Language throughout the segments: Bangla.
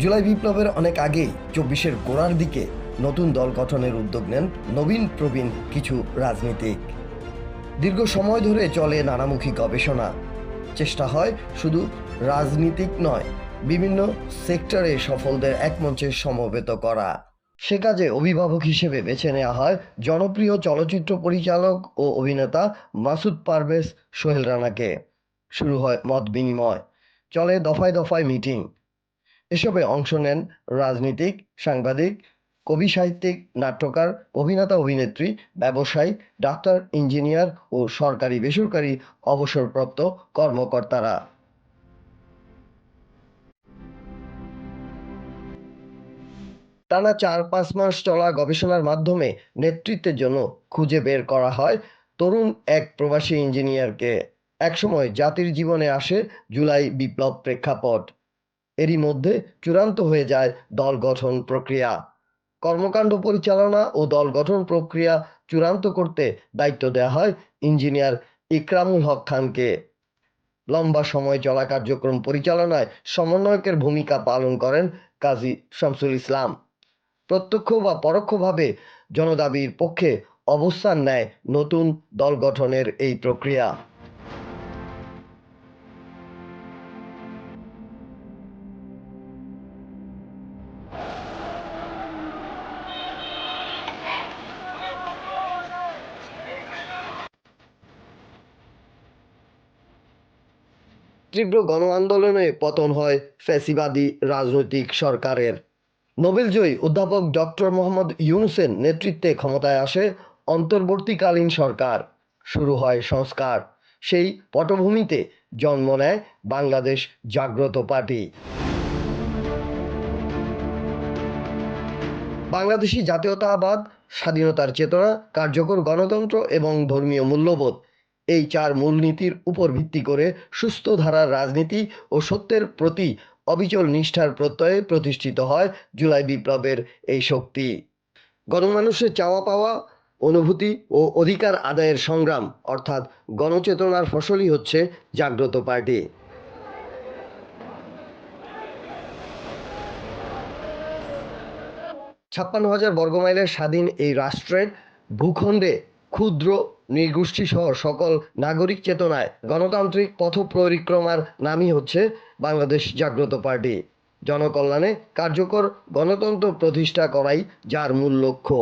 জুলাই বিপ্লবের অনেক আগেই চব্বিশের গোড়ার দিকে নতুন দল গঠনের উদ্যোগ নেন নবীন প্রবীণ কিছু রাজনীতিক। দীর্ঘ সময় ধরে চলে নানামুখী গবেষণা। চেষ্টা হয় শুধু রাজনীতিক নয়, বিভিন্ন সেক্টরে সফলদের এক মঞ্চে সমবেত করা। সে কাজে অভিভাবক হিসেবে বেছে নেওয়া হয় জনপ্রিয় চলচ্চিত্র পরিচালক ও অভিনেতা মাসুদ পারভেজ সোহেল রানাকে। শুরু হয় মত বিনিময়, চলে দফায় দফায় মিটিং। এসবে অংশ নেন রাজনীতিক, সাংবাদিক, কবি সাহিত্যিক, নাট্যকার, অভিনেতা, অভিনেত্রী, ব্যবসায়ী, ডাক্তার, ইঞ্জিনিয়ার ও সরকারি বেসরকারি অবসরপ্রাপ্ত কর্মকর্তারা। টানা চার পাঁচ মাস চলা গবেষণার মাধ্যমে নেতৃত্বের জন্য খুঁজে বের করা হয় তরুণ এক প্রবাসী ইঞ্জিনিয়ারকে। একসময় জাতির জীবনে আসে জুলাই বিপ্লব প্রেক্ষাপট। এরই মধ্যে চূড়ান্ত হয়ে যায় দল গঠন প্রক্রিয়া। কর্মকাণ্ড পরিচালনা ও দল গঠন প্রক্রিয়া চূড়ান্ত করতে দায়িত্ব দেওয়া হয় ইঞ্জিনিয়ার ইকরামুল হক খানকে। লম্বা সময় চলা কার্যক্রম পরিচালনায় সমন্বয়কের ভূমিকা পালন করেন কাজী শামসুল ইসলাম। প্রত্যক্ষ বা পরোক্ষভাবে জনদাবির পক্ষে অবস্থান নেয় নতুন দল গঠনের এই প্রক্রিয়া। তীব্র গণ আন্দোলনে পতন হয় ফ্যাসিবাদী রাজনৈতিক সরকারের। নোবেলজয়ী অধ্যাপক ডক্টর মোহাম্মদ ইউনুসের নেতৃত্বে ক্ষমতায় আসে অন্তর্বর্তীকালীন সরকার। শুরু হয় সংস্কার। সেই পটভূমিতে জন্ম নেয় বাংলাদেশ জাগ্রত পার্টি। বাংলাদেশি জাতীয়তাবাদ, স্বাধীনতার চেতনা, কার্যকর গণতন্ত্র এবং ধর্মীয় মূল্যবোধ এই চার মূলনীতির উপর ভিত্তি করে সুস্থ ধারার রাজনীতি ও সত্যের প্রতি অবিচল নিষ্ঠার প্রত্যয়ে প্রতিষ্ঠিত হয় জুলাই বিপ্লবের এই শক্তি। গণমানুষের চাওয়া পাওয়া, অনুভূতি ও অধিকার আদায়ের সংগ্রাম, অর্থাৎ গণচেতনার ফসলই হচ্ছে জাগ্রত পার্টি। ছাপ্পান্ন হাজার বর্গমাইলের স্বাধীন এই রাষ্ট্রের ভূখণ্ডে ক্ষুদ্র নৃগোষ্ঠী সহ সকল নাগরিক চেতনায় গণতান্ত্রিক পথ পরিক্রমার নামই হচ্ছে বাংলাদেশ জাগ্রত পার্টি। জনকল্যাণে কার্যকর গণতন্ত্র প্রতিষ্ঠা করাই যার মূল লক্ষ্য।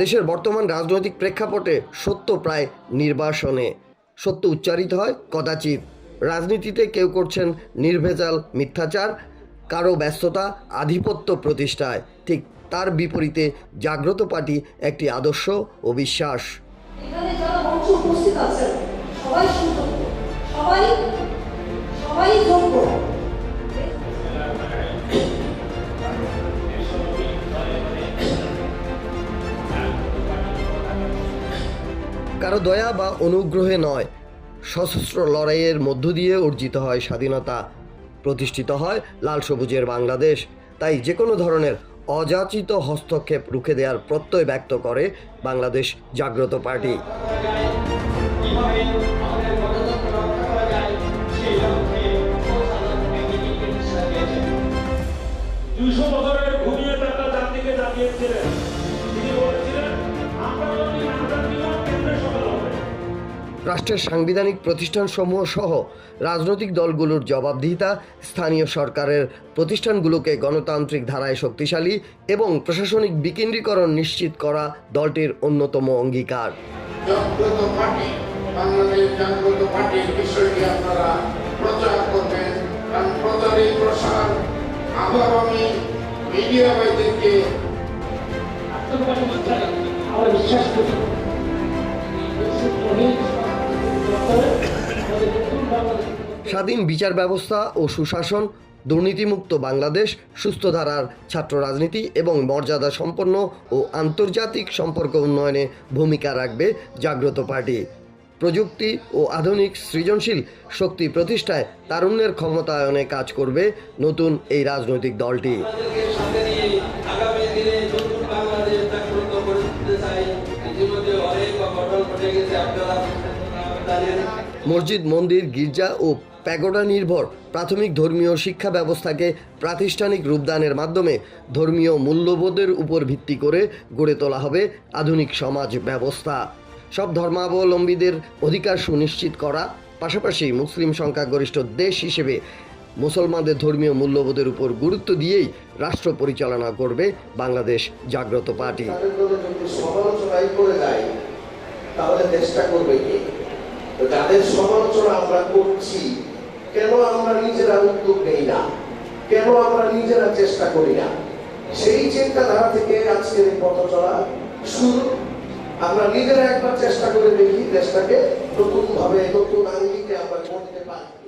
দেশের বর্তমান রাজনৈতিক প্রেক্ষাপটে সত্য প্রায় নির্বাসনে। সত্য উচ্চারিত হয় কদাচিৎ রাজনীতিতে কেউ করছেন নির্ভেজাল মিথ্যাচার কারও ব্যস্ততা, আধিপত্য প্রতিষ্ঠায়। ঠিক তার বিপরীতে জাগ্রত পার্টি একটি আদর্শ ও বিশ্বাস। সবাই সবাই সবাই কারও দয়া বা অনুগ্রহে নয়। সশস্ত্র লড়াইয়ের মধ্য দিয়ে অর্জিত হয় স্বাধীনতা। প্রতিষ্ঠিত হয় লাল সবুজের বাংলাদেশ। তাই যে কোনো ধরনের অযাচিত হস্তক্ষেপ রুখে দেওয়ার প্রত্যয় ব্যক্ত করে বাংলাদেশ জাগ্রত পার্টি। রাষ্ট্রের সাংবিধানিক প্রতিষ্ঠানসমূহ সহ রাজনৈতিক দলগুলোর জবাবদিহিতা স্থানীয় সরকারের প্রতিষ্ঠানগুলোকে গণতান্ত্রিক ধারায় শক্তিশালী এবং প্রশাসনিক বিকেন্দ্রীকরণ নিশ্চিত করা দলটির অন্যতম অঙ্গীকার। জাগ্রত পার্টি বাংলাদেশ জাগ্রত পার্টির বিষয়টি আপনারা প্রচার করবেন। কারণ প্রচারের প্রসার আবার আমি মিডিয়া ভাইদেরকে আমরা বিশ্বাস করি। স্বাধীন বিচার ব্যবস্থা ও সুশাসন, দুর্নীতিমুক্ত বাংলাদেশ, সুস্থ ধারার ছাত্র রাজনীতি এবং মর্যাদা সম্পন্ন ও আন্তর্জাতিক সম্পর্ক উন্নয়নে ভূমিকা রাখবে জাগ্রত পার্টি। প্রযুক্তি ও আধুনিক সৃজনশীল শক্তি প্রতিষ্ঠায় তারুণ্যের ক্ষমতায়নে কাজ করবে নতুন এই রাজনৈতিক দলটি। মসজিদ, মন্দির, গির্জা ও প্যাগোডা নির্ভর প্রাথমিক ধর্মীয় শিক্ষা ব্যবস্থাকে প্রাতিষ্ঠানিক রূপদানের মাধ্যমে ধর্মীয় মূল্যবোধের উপর ভিত্তি করে গড়ে তোলা হবে আধুনিক সমাজ ব্যবস্থা। সব ধর্মাবলম্বীদের অধিকার সুনিশ্চিত করা, পাশাপাশি মুসলিম সংখ্যাগরিষ্ঠ দেশ হিসেবে মুসলমানদের ধর্মীয় মূল্যবোধের উপর গুরুত্ব দিয়েই রাষ্ট্র পরিচালনা করবে বাংলাদেশ জাগ্রত পার্টি। তাহলে চেষ্টা করবে যাদের সমালোচনা আমরা করছি, কেন আমরা নিজেরা উদ্যোগ নেই না? কেন আমরা নিজেরা চেষ্টা করি না? সেই চিন্তাধারা থেকে আজকের পথ চলা শুরু। আমরা নিজেরা একবার চেষ্টা করে দেখি দেশটাকে নতুন ভাবে নতুন আঙ্গিকে আমরা করতে পারি।